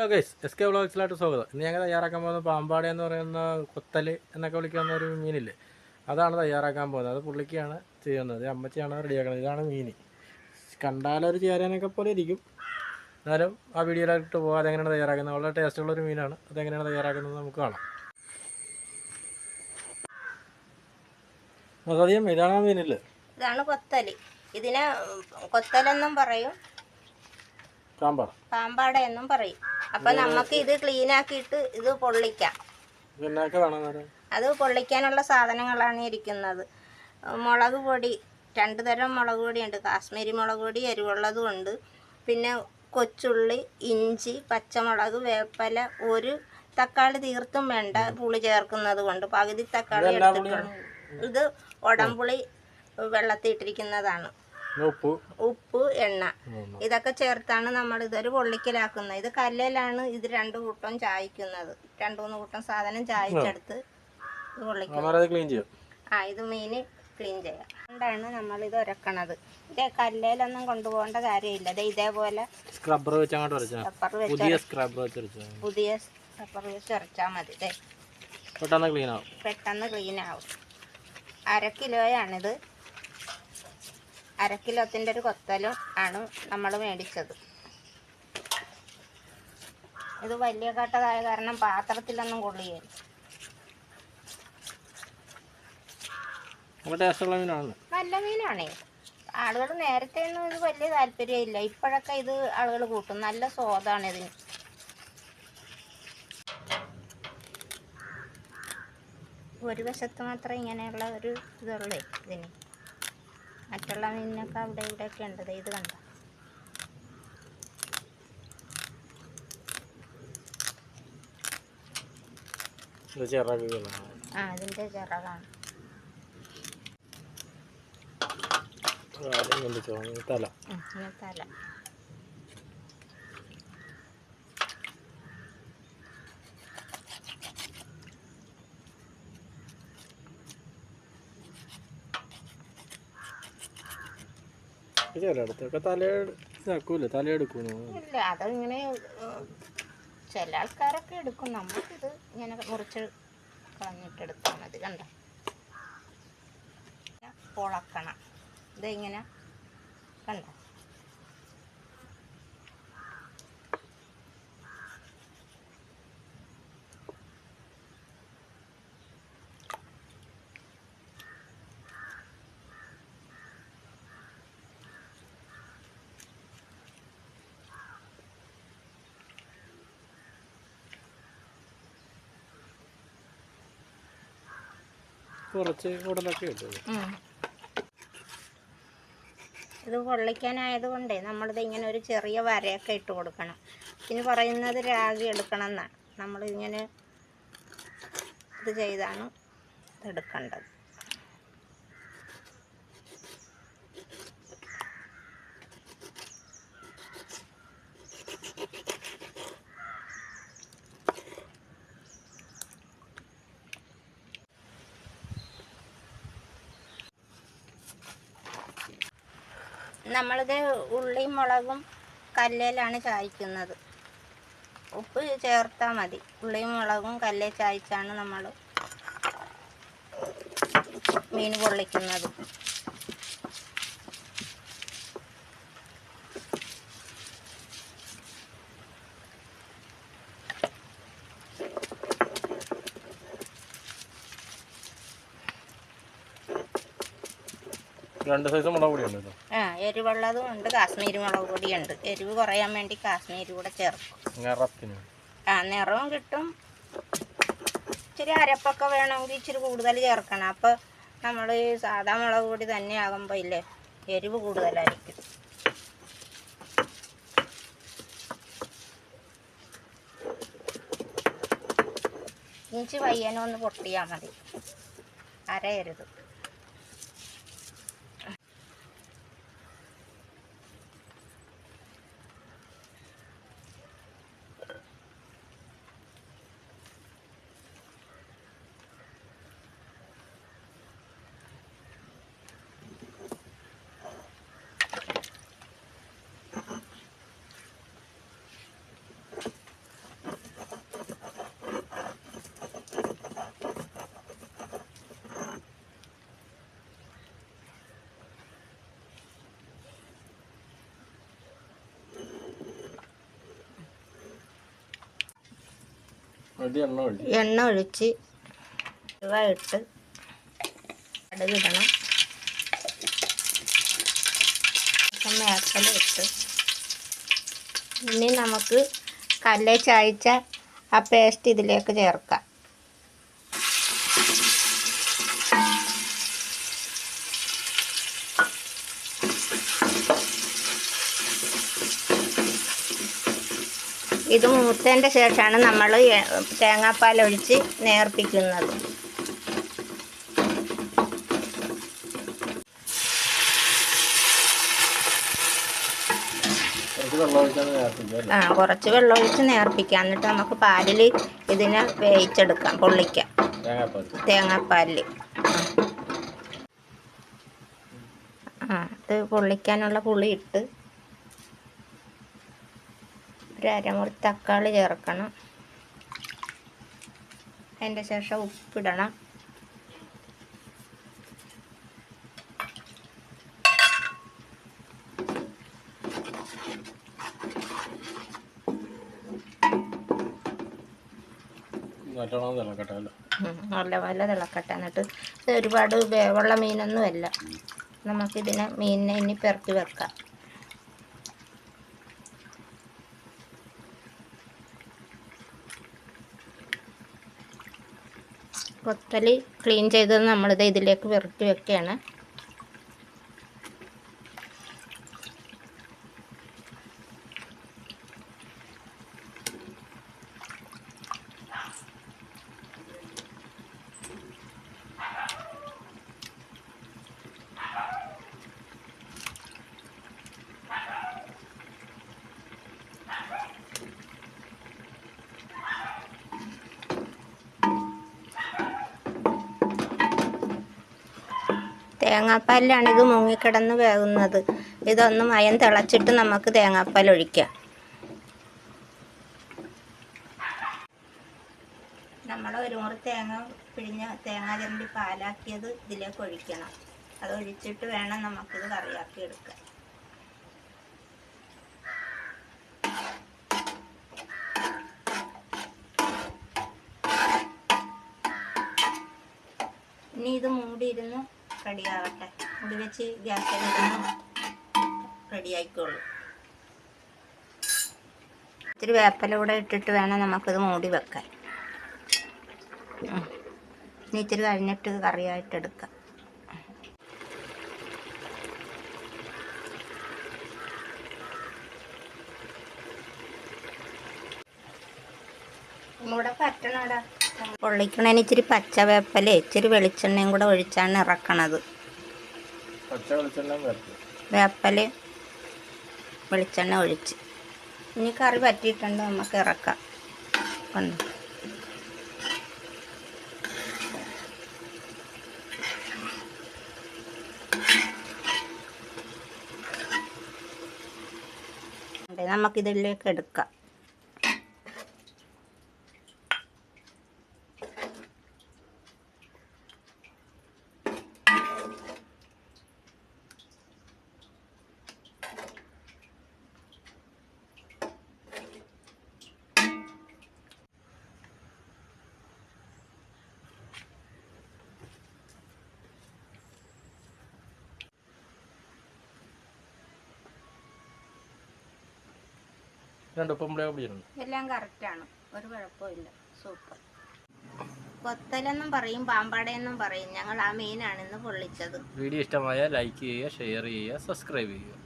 Hello guys S K വ്ളോഗ്സിലായിട്ട് സ്വാഗതം. ഇന്ന് ഞങ്ങൾ തയ്യാറാക്കാൻ പോകുന്നത് പാമ്പാടി എന്ന് പറയുന്ന കൊത്തൽ എന്നൊക്കെ വിളിക്കുന്ന ഒരു മീനില്ലേ? അതാണ് തയ്യാറാക്കാൻ പോകുന്നത്. അത് പുള്ളിക്കാണ് ചെയ്യുന്നത്. അമ്മച്ചിയാണ് റെഡിയാക്കുന്നത്. ഇതാണ് മീൻ കണ്ടാലൊരു ചേരാനൊക്കെ പോലെ ഇരിക്കും. എന്നാലും ആ വീഡിയോയിലായിട്ട് പോകാം അതെങ്ങനെയാണ് തയ്യാറാക്കുന്നത്? വളരെ ടേസ്റ്റുള്ള ഒരു മീനാണ്. അതെങ്ങനെയാണ് തയ്യാറാക്കുന്നത് നമുക്ക് കാണാം. അതധികം ഇതാണ് മീനില്ലേ? ഇതാണ് കൊത്തൽ ഇതിനെ കൊത്തലെന്നും പറയും. പാമ്പാട. പാമ്പാട എന്നും പറയും. അപ്പൊ നമുക്ക് ഇത് ക്ലീൻ ആക്കിയിട്ട് ഇത് പൊള്ളിക്കാം. അത് പൊള്ളിക്കാനുള്ള സാധനങ്ങളാണ് ഇരിക്കുന്നത്. മുളക് പൊടി രണ്ട് തരം മുളക് പൊടിയുണ്ട്. കാശ്മീരി മുളക് പൊടി എരിവുള്ളതും ഉണ്ട്. പിന്നെ കൊച്ചുള്ളി ഇഞ്ചി പച്ചമുളക് വേപ്പല ഒരു തക്കാളി തീർത്തും വേണ്ട പുളി ചേർക്കുന്നത് കൊണ്ട്. പകുതി തക്കാളി എടുത്തിട്ടുണ്ട് ഇത് ഉടമ്പുളി വെള്ളത്തിൽ ഇട്ടിരിക്കുന്നതാണ് ഉപ്പ്. ഉപ്പ് എണ്ണ. ഇതൊക്കെ ചേർത്താണ് നമ്മൾ ഇതൊരു പൊള്ളിക്കലാക്കുന്നത്. ഇത് കല്ലിലാണ് ഇത് രണ്ട് കൂട്ടം ചായക്കുന്നത്. രണ്ടു മൂന്ന് കൂട്ടം സാധനം ചായച്ചെടുത്ത് പൊള്ളിക്കും. ആ ഇത് മീൻ ക്ലീൻ ചെയ്യാം. അതുകൊണ്ടാണ് നമ്മൾ ഇത് ഉരക്കണത് ഇത് കല്ലേലൊന്നും കൊണ്ടുപോകേണ്ട കാര്യമില്ല. ഇത് ഇതേപോലെ സ്ക്രബ്ബർ പുതിയ സ്ക്രബ്ബർ വെച്ച് പുതിയ സ്ക്രബ്ബർ വെച്ച് ഉരച്ചാൽ മതി. പെട്ടെന്ന് ക്ലീൻ ആവും. പെട്ടെന്ന് ക്ലീൻ ആവും. അര കിലോയാണിത്. അര കിലോത്തിന്റെ ഒരു കൊത്തലും ആണ് നമ്മൾ മേടിച്ചത്. ഇത് വലിയ കട്ടതായ കാരണം പാത്രത്തിലൊന്നും കൊള്ളിയേ നല്ല മീനാണേ. ആളുകൾ നേരത്തെ ഒന്നും ഇത് വലിയ താല്പര്യമില്ല. ഇപ്പോഴൊക്കെ ഇത് ആളുകൾ കൂട്ടും. നല്ല സ്വാദാണ് ഇതിന്. ഒരു വശത്ത് മാത്രമേ ഇങ്ങനെയുള്ള ഒരു ഇതുള്ളൂ ഇതിന്. മറ്റുള്ള മീനിനൊക്കെ അവിടെ ഇവിടെയൊക്കെ ഉണ്ട്. ദേ ഇത് കണ്ട? ആ അതിന്റെ ചിറകാണ് തല. തല. ചിലയിടത്തൊക്കെ തല തലയെടുക്കുന്നു ഇല്ല അതിങ്ങനെ ചില ആൾക്കാരൊക്കെ എടുക്കും. നമുക്കിത് ഇങ്ങനെ മുറിച്ച് കളഞ്ഞിട്ടെടുത്താൽ മതി കണ്ട? പൊളക്കണം. ഇതിങ്ങനെ? കണ്ട? കുറച്ച് കൂടുതലൊക്കെ കിട്ടും ഇത് പൊള്ളിക്കാനായത് കൊണ്ടേ നമ്മളിത് ഇങ്ങനെ ഒരു ചെറിയ വരയൊക്കെ ഇട്ട് കൊടുക്കണം. പിന്നെ പറയുന്നത് രാഗി എടുക്കണം എന്നാണ് നമ്മളിങ്ങനെ ഇത് ചെയ്താണ് ഇതെടുക്കേണ്ടത് നമ്മളിത് ഉള്ളിയും മുളകും കല്ലേലാണ് ചായക്കുന്നത്. ഉപ്പ് ചേർത്താൽ മതി. ഉള്ളിയും മുളകും കല്ലേ ചായച്ചാണ് നമ്മൾ മീൻ പൊള്ളിക്കുന്നത്. രണ്ട് സൈസ് മുളക് പൊടി ഉണ്ട് ആ എരിവുള്ളതും ഉണ്ട് കാശ്മീരി മുളക് ഉണ്ട് എരിവ് കുറയാൻ വേണ്ടി കാശ്മീരി കൂടെ ചേർക്കും. നിറത്തിന്. ആ നിറവും കിട്ടും. ഇച്ചിരി അരപ്പൊക്കെ വേണമെങ്കിൽ ഇച്ചിരി കൂടുതൽ ചേർക്കണം. അപ്പോൾ നമ്മൾ ഈ സാധാ മുളക് പൊടി തന്നെ ആകുമ്പോൾ ഇല്ലേ എരിവ് കൂടുതലായിരിക്കും. ഇഞ്ചി പയ്യനൊന്ന് പൊട്ടിയാൽ മതി. അരയരുത്. എണ്ണ ഒഴിച്ച്. ഇട്ട് കടുകിടണം. ഇട്ട് ഇനി നമുക്ക് കല്ലേ ചായച്ച ആ പേസ്റ്റ് ഇതിലേക്ക് ചേർക്കാം. ഇത് മൂത്തതിന്റെ ശേഷമാണ് നമ്മൾ തേങ്ങാപ്പാൽ ഒഴിച്ച് നേർപ്പിക്കുന്നത്. ആ കുറച്ച് വെള്ളം ഒഴിച്ച് നേർപ്പിക്കാം എന്നിട്ട് നമുക്ക് പാലിൽ ഇതിനെ വേവിച്ചെടുക്കാം പൊള്ളിക്കാം. തേങ്ങാപ്പാലിൽ ആ ഇത് പൊള്ളിക്കാനുള്ള പുളി ഇട്ട് ഒരു അരമുറി തക്കാളി ചേർക്കണം. അതിന്റെ ശേഷം ഉപ്പിടണം. നല്ല നല്ല തിളക്കട്ടെ. എന്നിട്ട് ഇത് ഒരുപാട് വേവുള്ള മീനൊന്നുമല്ല. നമുക്കിതിനെ മീനിനെ ഇനി പെറുക്കി വെക്കാം. കൊത്തൽ ക്ലീൻ ചെയ്തത് നമ്മളിത് ഇതിലേക്ക് പെറുക്കി വെക്കുകയാണ്. തേങ്ങാപ്പാലിലാണ് മുങ്ങിക്കിടന്ന് വേകുന്നത് ഇതൊന്ന് മയം തിളച്ചിട്ട് നമുക്ക് തേങ്ങാപ്പാൽ ഒഴിക്കാം. നമ്മൾ ഒരു മുറി തേങ്ങ പിഴിഞ്ഞ തേങ്ങ ചിരണ്ടി പാലാക്കിയത് ഇതിലേക്ക് ഒഴിക്കണം. അത് ഒഴിച്ചിട്ട് വേണം നമുക്കിത് കറിയാക്കി എടുക്കാൻ. ഇനി ഇത് മൂടിയിരുന്ന് റെഡിയാവട്ടെ. മുടി വെച്ച് ഗ്യാസ് റെഡി ആയിക്കോളൂ ഇത്തിരി വേപ്പല കൂടെ ഇട്ടിട്ട് വേണം നമുക്കിത് മൂടി വെക്കാൻ. ഇനി ഇത്തിരി കഴിഞ്ഞിട്ട് കറിയായിട്ട് എടുക്കാം. ഇവിടെ പറ്റണടാ? പൊള്ളിക്കണേന് ഇച്ചിരി പച്ചവേപ്പല ഇച്ചിരി വെളിച്ചെണ്ണയും കൂടെ ഒഴിച്ചാണ് ഇറക്കണത്. വേപ്പല വെളിച്ചെണ്ണ ഒഴിച്ച്. ഇനി കറി പറ്റിയിട്ടുണ്ട് നമുക്ക് ഇറക്കാം. നമുക്കിതിലേക്ക് എടുക്കാം. രണ്ട് പുളിയൊക്കെ പിടിച്ചിട്ടുണ്ട് എല്ലാം കറക്റ്റാണ് ഒരു കുഴപ്പമില്ല സൂപ്പർ കൊത്തലെന്നും പറയും പാമ്പാടയെന്നും പറയും. ഞങ്ങൾ ആ മീനാണ് ഇന്ന് പൊള്ളിച്ചത്. വീഡിയോ ഇഷ്ടമായ ലൈക്ക് ചെയ്യുക ഷെയർ ചെയ്യുക സബ്സ്ക്രൈബ് ചെയ്യുക.